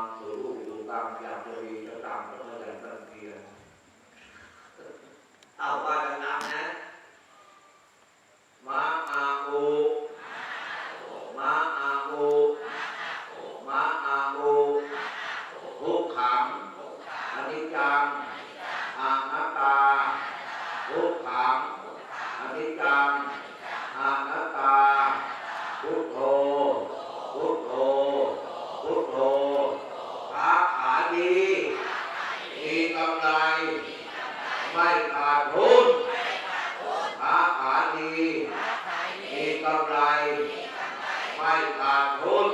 างถือรูปอยู่ามอยากจะดีจะต่างก็มาจากตันเกียร์เอาว่ากันตามนะมาอาโอมาอาโอมาอาโอทุกขังอนิจจังอนัตตาทุกขังอนิจจัง ขาดทุนหาขายดีมีกำไร ไม่ขาดทุน